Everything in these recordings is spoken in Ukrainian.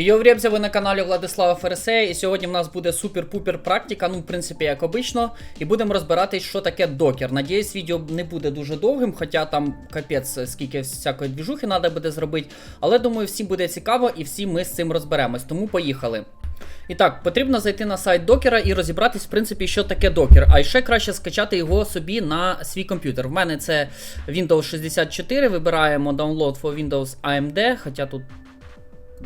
Йо, Врєбзя, ви на каналі Владислава Фересея, і сьогодні в нас буде супер-пупер практика, ну, в принципі, як обично, і будемо розбиратись, що таке докер. Надіюсь, відео не буде дуже довгим, хоча там капець, скільки всякої двіжухи треба буде зробити. Але думаю, всім буде цікаво і всі ми з цим розберемось. Тому поїхали. І так, потрібно зайти на сайт докера і розібратись, в принципі, що таке докер. А ще краще скачати його собі на свій комп'ютер. В мене це Windows 64. Вибираємо Download for Windows AMD, хоча тут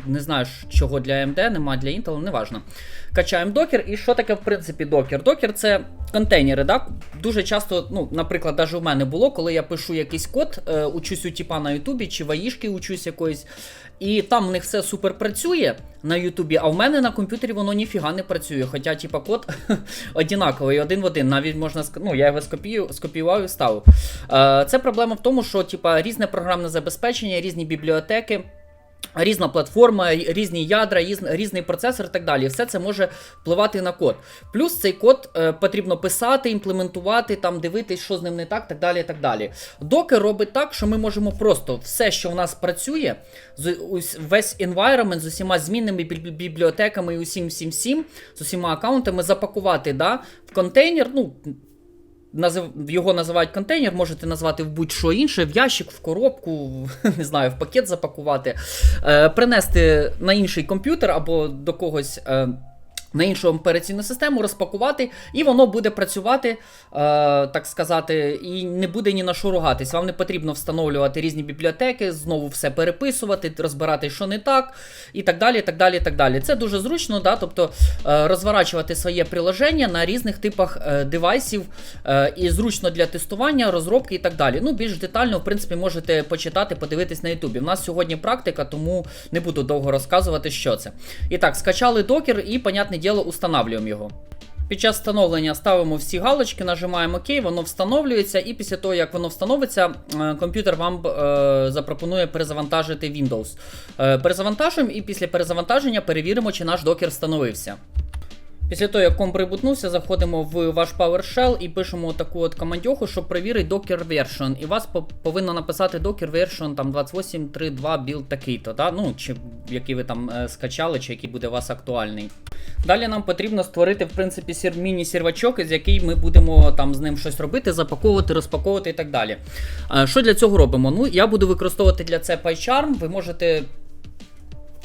не знаю, чого для AMD, нема для Intel, неважно. Качаємо докер. І що таке, в принципі, докер? Докер це контейнери. Да? Дуже часто, ну, наприклад, навіть у мене було, коли я пишу якийсь код, е, учусь у типа на Ютубі чи в аїшки учусь якоїсь. І там в них все супер працює на Ютубі, а в мене на комп'ютері воно ніфіга не працює. Хоча, типа, код однаковий, один в один. Навіть можна ну, я його скопію, скопіював і вставив. Е, це проблема в тому, що типа, різне програмне забезпечення, різні бібліотеки. Різна платформа, різні ядра, різний процесор і так далі. Все це може впливати на код. Плюс цей код е, потрібно писати, імплементувати, там дивитись, що з ним не так, так далі. так далі. Докер робить так, що ми можемо просто все, що в нас працює, з, весь environment з усіма змінними бі- бі- бібліотеками і усім всім всім, з усіма аккаунтами запакувати да, в контейнер. ну, Назив... Його називають контейнер, можете назвати в будь-що інше, в ящик, в коробку, не знаю, в пакет запакувати, е, принести на інший комп'ютер або до когось. Е, на іншу операційну систему розпакувати, і воно буде працювати, е, так сказати, і не буде ні на що ругатись. Вам не потрібно встановлювати різні бібліотеки, знову все переписувати, розбирати, що не так, і так далі. так далі, так далі. Це дуже зручно, да? тобто е, розворачувати своє приложення на різних типах е, девайсів е, і зручно для тестування, розробки і так далі. Ну, більш детально, в принципі, можете почитати, подивитись на Ютубі. У нас сьогодні практика, тому не буду довго розказувати, що це. І так, скачали докер і, понятне діло, устанавлюємо його. Під час встановлення ставимо всі галочки, нажимаємо ОК, воно встановлюється, і після того, як воно встановиться, е, комп'ютер вам е, запропонує перезавантажити Windows. Е, перезавантажуємо і після перезавантаження перевіримо, чи наш докер встановився. Після того, як комп прибутнувся, заходимо в ваш PowerShell і пишемо таку от командьоху, щоб перевірити Docker version. І вас повинно написати Docker version там 28.3.2 build такий-то, да? ну, чи який ви там е, скачали, чи який буде у вас актуальний. Далі нам потрібно створити, в принципі, сер- міні-сервачок, з який ми будемо там з ним щось робити, запаковувати, розпаковувати і так далі. Е, Що для цього робимо? Ну, я буду використовувати для це PyCharm. Ви можете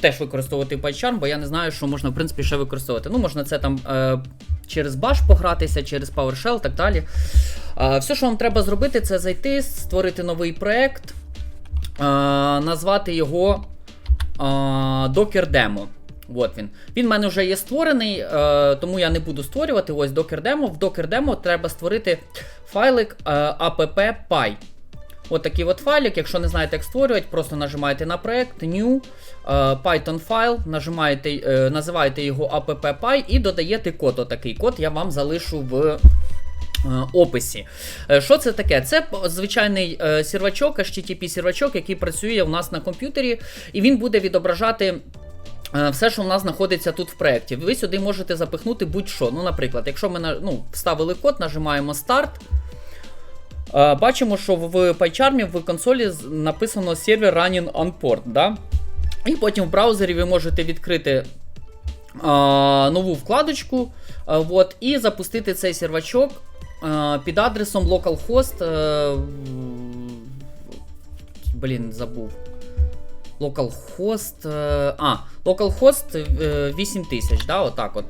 теж використовувати PyCharm, бо я не знаю, що можна в принципі ще використовувати. Ну, можна це там е, через Bash погратися, через PowerShell і так далі. Е, все, що вам треба зробити, це зайти, створити новий проект, е, назвати його е, Docker Demo. От він. Він в мене вже є створений, е, тому я не буду створювати. Ось Docker Demo. В Docker Demo треба створити файлик е, app.py. От такий от файлик, якщо не знаєте, як створювати, просто нажимаєте на проект, New, е, Python файл, нажимаєте, е, називаєте його app.py і додаєте код. Отакий код я вам залишу в. е, Описі. Що це таке? Це звичайний сервачок, HTTP сервачок, який працює у нас на комп'ютері, і він буде відображати все, що у нас знаходиться тут в проєкті. Ви сюди можете запихнути будь-що. Ну, наприклад, якщо ми ну, вставили код, нажимаємо Start. Е, Бачимо, що в PyCharm в консолі написано сервер running on port. Да? І потім в браузері ви можете відкрити е, нову вкладочку е, от, і запустити цей сервачок е, під адресом localhost. В- блін, забув. Localhost. а, localhost е, 8000, да, отак от.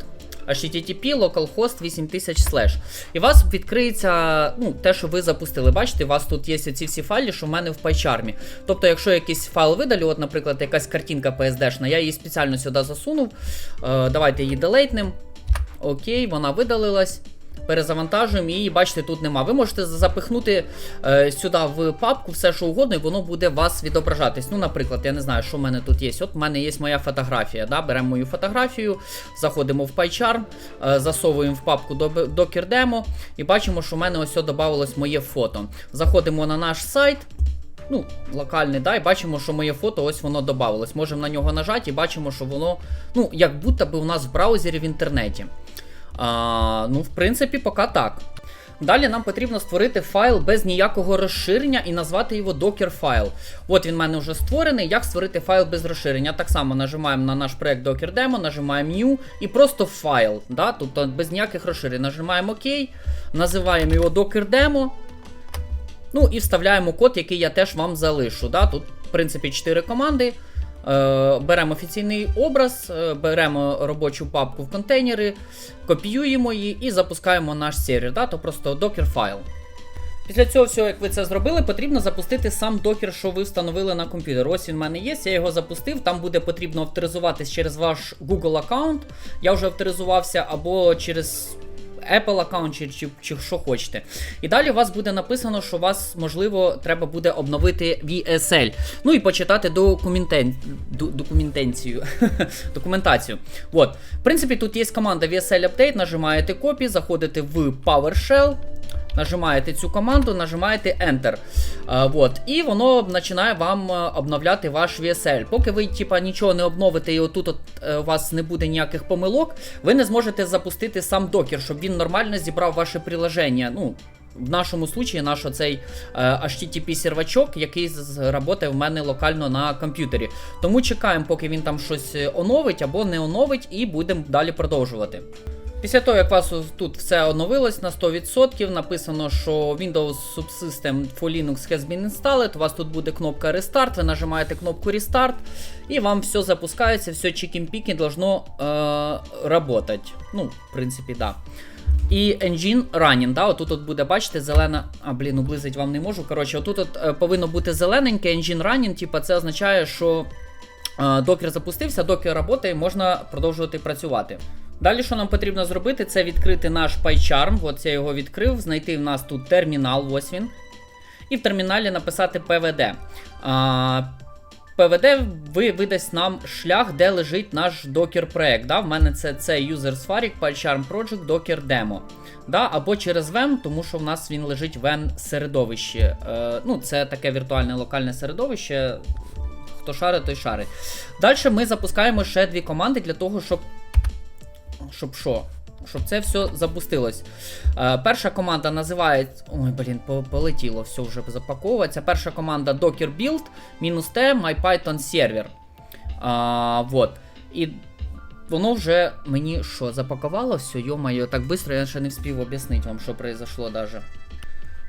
HTTP localhost 8000 слеш. І у вас відкриється ну, те, що ви запустили. Бачите, у вас тут є ці всі файли, що в мене в пайчармі. Тобто, якщо якийсь файл видалю, от, наприклад, якась картинка PSD-шна, я її спеціально сюди засунув. Е, давайте її делейтнем. Окей, вона видалилась. Перезавантажуємо її, бачите, тут нема. Ви можете запихнути е, сюди в папку все, що угодно, і воно буде вас відображатись. Ну, наприклад, я не знаю, що в мене тут є. От в мене є моя фотографія. Да? Беремо мою фотографію, заходимо в PyCharm, е, засовуємо в папку Docker Demo і бачимо, що в мене ось додавалось моє фото. Заходимо на наш сайт. Ну, локальний, да, і бачимо, що моє фото ось воно додавалось. Можемо на нього нажати і бачимо, що воно, ну, як будто би у нас в браузері в інтернеті. А, ну, в принципі, поки так. Далі нам потрібно створити файл без ніякого розширення і назвати його Docker файл. От він в мене вже створений. Як створити файл без розширення? Так само нажимаємо на наш проект Docker Demo, нажимаємо New і просто файл. Да? Тобто без ніяких розширень. Нажимаємо ОК, називаємо його Docker Demo. Ну і вставляємо код, який я теж вам залишу. Да? Тут, в принципі, 4 команди. Е, Беремо офіційний образ, е, беремо робочу папку в контейнери, копіюємо її і запускаємо наш сервер. Да? То просто Docker файл. Після цього всього, як ви це зробили, потрібно запустити сам докер, що ви встановили на комп'ютер. Ось він в мене є, я його запустив. Там буде потрібно авторизуватись через ваш Google аккаунт. Я вже авторизувався, або через Apple аккаунт, чи, чи, чи що хочете. І далі у вас буде написано, що вас, можливо, треба буде обновити VSL. Ну і почитати документен... документенцію. документацію. От. В принципі, тут є команда VSL Update, нажимаєте копі, заходите в PowerShell. Нажимаєте цю команду, нажимаєте Enter. А, вот, і воно починає вам е, обновляти ваш VSL. Поки ви типа, нічого не обновите і отут от, е, у вас не буде ніяких помилок, ви не зможете запустити сам докер, щоб він нормально зібрав ваше приложення. Ну, в нашому случаї наш оцей е, HTTP сервачок, який працює в мене локально на комп'ютері. Тому чекаємо, поки він там щось е, оновить або не оновить, і будемо далі продовжувати. Після того, як у вас тут все оновилось на 100%, написано, що Windows Subsystem for Linux has been installed, у вас тут буде кнопка Restart, ви нажимаєте кнопку Restart, і вам все запускається, все чикін-піки должно е, работать. Ну, в принципі, да. І Engine Running, да, отут от буде, бачите, зелена. А, блін, облизить вам не можу. Коротше, отут от е, повинно бути зелененьке Engine Running, типа це означає, що е, докер запустився, докер працює, можна продовжувати працювати. Далі, що нам потрібно зробити, це відкрити наш PyCharm. От я його відкрив, знайти в нас тут термінал, ось він. І в терміналі написати PVD. А, PVD ви, видасть нам шлях, де лежить наш докер проект. Да? В мене це, це User Sfarik, PyCharm Project, Docker Demo. Да? Або через VEM, тому що в нас він лежить в VEM середовище. Е, ну, це таке віртуальне локальне середовище. Хто шарить, той шарить. Далі ми запускаємо ще дві команди для того, щоб щоб що? Щоб це все запустилось. Е, перша команда називається. Ой, блін, полетіло, все вже запаковується. Перша команда Docker Build мінус T MyPython Server. А, вот. І воно вже мені що, запакувало все, йо-моє, так швидко я ще не встиг об'яснити вам, що произошло даже.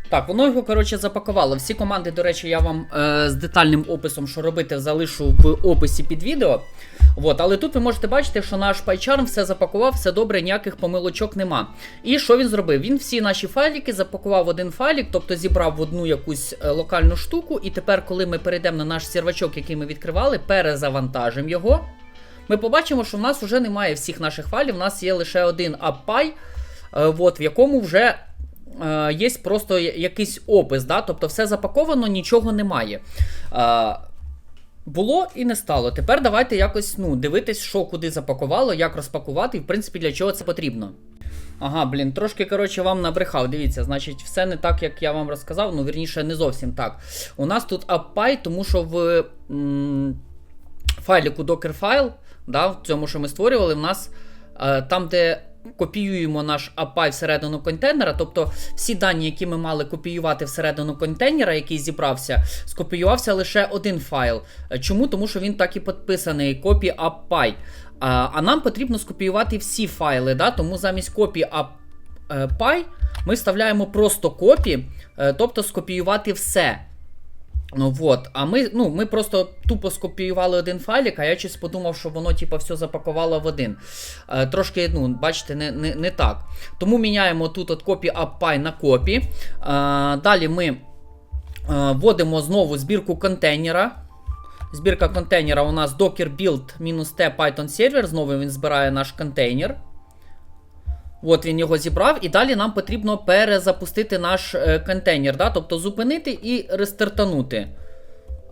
Так, воно його, коротше, запакувало. Всі команди, до речі, я вам е, з детальним описом, що робити, залишу в описі під відео. От, але тут ви можете бачити, що наш PyCharm все запакував, все добре, ніяких помилочок нема. І що він зробив? Він всі наші файлики запакував в один файлик, тобто зібрав в одну якусь е, локальну штуку. І тепер, коли ми перейдемо на наш сервачок, який ми відкривали, перезавантажимо його. Ми побачимо, що в нас вже немає всіх наших файлів, у нас є лише один AppPy, е, от, в якому вже е, є просто якийсь опис, да? тобто все запаковано, нічого немає. Е, було і не стало. Тепер давайте якось ну, дивитись, що куди запакувало, як розпакувати, і в принципі для чого це потрібно. Ага, блін, трошки, коротше, вам набрехав. Дивіться, значить, все не так, як я вам розказав, ну, вірніше, не зовсім так. У нас тут AppPy, тому що в м, файліку Dockerfile, да, в цьому, що ми створювали, в нас е, там, де копіюємо наш API всередину контейнера, тобто всі дані, які ми мали копіювати всередину контейнера, який зібрався, скопіювався лише один файл. Е, Чому? Тому що він так і підписаний copy AppPy. А, нам потрібно скопіювати всі файли, да? тому замість copy AppPy ми вставляємо просто копі, е, тобто скопіювати все. Ну вот, а ми, ну, ми просто тупо скопіювали один файлик, а я щось подумав, що воно типа все запакувало в один. Е, трошки, ну, бачите, не, не, не так. Тому міняємо тут от copy appy на copy. Е, далі ми е, вводимо знову збірку контейнера. Збірка контейнера у нас docker build-t Python server. Знову він збирає наш контейнер. От він його зібрав, і далі нам потрібно перезапустити наш е, контейнер, да? тобто зупинити і рестартанути.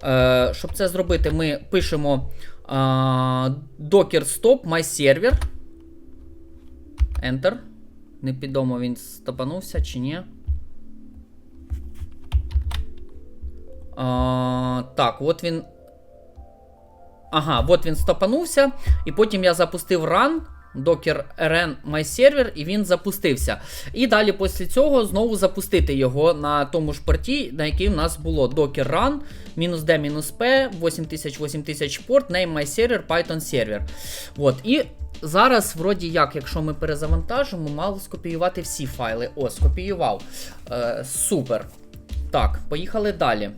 Е, щоб це зробити, ми пишемо е, docker stop my server. Enter. Невідомо він стопанувся чи ні. А, так, от він. Ага, от він стопанувся. І потім я запустив run. Docker rn MyServer, і він запустився. І далі після цього знову запустити його на тому ж порті, на який в нас було Docker run, D, P, 8000, 8000 порт, name MyServer, Python server. От, і Зараз, вроді як, якщо ми перезавантажимо, мало скопіювати всі файли. О, скопіював. Е, супер. Так, поїхали далі.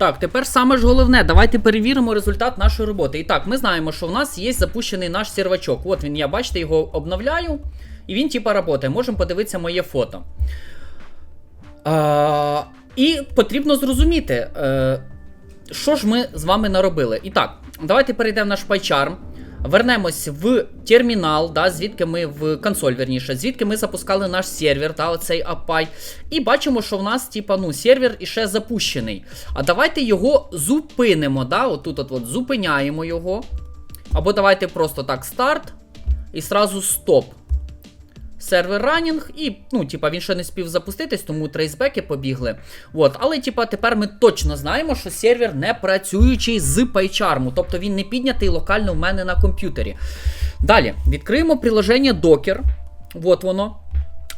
Так, тепер саме ж головне, давайте перевіримо результат нашої роботи. І так, ми знаємо, що в нас є запущений наш сервачок. От він, я бачите, його обновляю, і він типа працює. Можемо подивитися моє фото. А, і потрібно зрозуміти, а, що ж ми з вами наробили. І так, давайте перейдемо в наш PyCharm. Вернемось в термінал, да, звідки ми в консоль, верніше, звідки ми запускали наш сервер, да, оцей API. І бачимо, що в нас, типа, ну, сервер іще запущений. А давайте його зупинимо. да, Отут от, от зупиняємо його. Або давайте просто так старт. І сразу стоп. Сервер ранінг, і, ну, типа, він ще не спів запуститись, тому трейсбеки побігли. От, але, типа, тепер ми точно знаємо, що сервер не працюючий з PyCharm, тобто він не піднятий локально в мене на комп'ютері. Далі, відкриємо приложення Docker. От воно.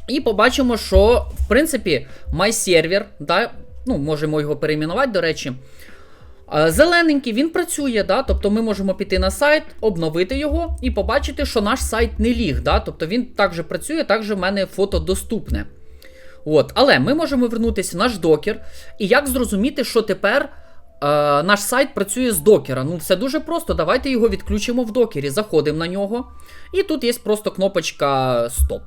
І побачимо, що, в принципі, MyServer, да, ну, можемо його перейменувати, до речі. Е, Зелененький він працює, да? тобто ми можемо піти на сайт, обновити його і побачити, що наш сайт не ліг. Да? Тобто він також працює, також в мене фото доступне. От. Але ми можемо вернутися в наш докер. І як зрозуміти, що тепер е, наш сайт працює з докера? Ну, все дуже просто. Давайте його відключимо в докері, заходимо на нього. І тут є просто кнопочка Стоп.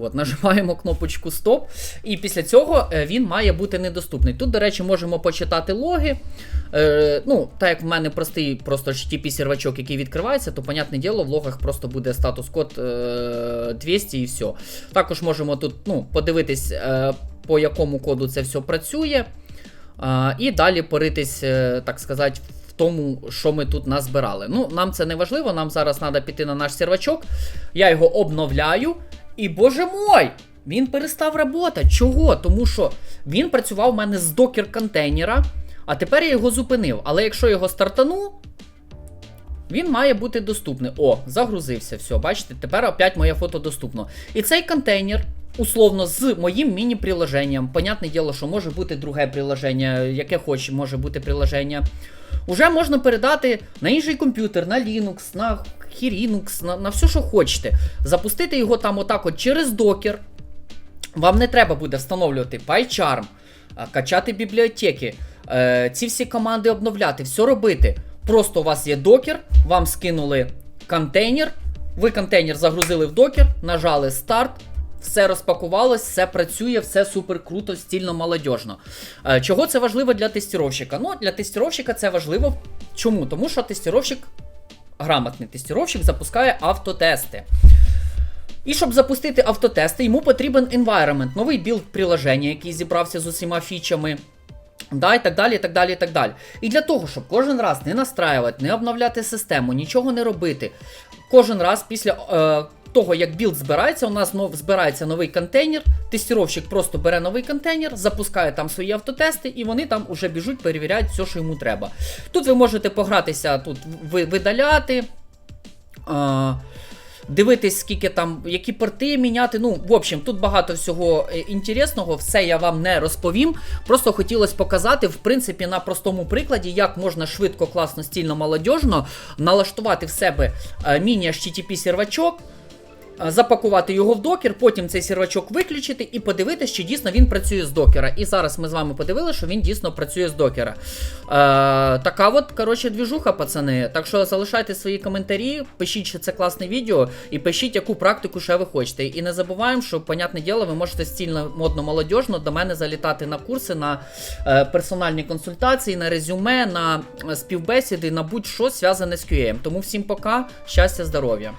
От, нажимаємо кнопочку Стоп, і після цього е, він має бути недоступний. Тут, до речі, можемо почитати логи. Е, ну, Так як в мене простий просто HTTP сервачок, який відкривається, то, понятне діло, в логах просто буде статус-код е, 200 і все. Також можемо тут ну, подивитись, е, по якому коду це все працює. Е, і далі поритись, е, так сказати, в тому, що ми тут назбирали. Ну, нам це не важливо, нам зараз треба піти на наш сервачок. Я його обновляю. І боже мой! Він перестав працювати. Чого? Тому що він працював у мене з докер контейнера, а тепер я його зупинив. Але якщо його стартану, він має бути доступний. О, загрузився. Все, бачите, тепер опять моє фото доступно. І цей контейнер, условно, з моїм міні-приложенням. Понятне діло, що може бути друге приложення, яке хоче, може бути приложення. Уже можна передати на інший комп'ютер, на Linux, на Linux, на, на все, що хочете. Запустити його там отак от через докер. Вам не треба буде встановлювати PyCharm, качати бібліотеки, е, ці всі команди обновляти, все робити. Просто у вас є докер, вам скинули контейнер, ви контейнер загрузили в докер, нажали старт. Все розпакувалось, все працює, все супер круто, стільно молодіжно. Е, чого це важливо для тестировщика? Ну, для тестировщика це важливо. Чому? Тому що тестировщик, грамотний тестировщик, запускає автотести. І щоб запустити автотести, йому потрібен environment, новий білд приложення, який зібрався з усіма фічами. Да, і так далі, і так далі, і так далі. І для того, щоб кожен раз не настраювати, не обновляти систему, нічого не робити. Кожен раз після е, того, як білд збирається, у нас збирається новий контейнер. Тестіровщик просто бере новий контейнер, запускає там свої автотести, і вони там уже біжуть, перевіряють все, що йому треба. Тут ви можете погратися, тут ви- видаляти. Е, Дивитись, скільки там, які порти міняти. Ну, в общем, тут багато всього е, інтересного, все я вам не розповім. Просто хотілося показати, в принципі, на простому прикладі, як можна швидко, класно, стільно, молодіжно налаштувати в себе е, міні-HTTP сервачок. Е, Запакувати його в докер, потім цей сервачок виключити і подивитися, чи дійсно він працює з докера. І зараз ми з вами подивилися, що він дійсно працює з докера. Е, така от, коротше, двіжуха, пацани. Так що залишайте свої коментарі, пишіть, що це класне відео, і пишіть, яку практику ще ви хочете. І не забуваємо, що, понятне діло, ви можете стільно модно молодіжно до мене залітати на курси, на е, персональні консультації, на резюме, на співбесіди, на будь-що зв'язане з QA. Тому всім пока, щастя, здоров'я.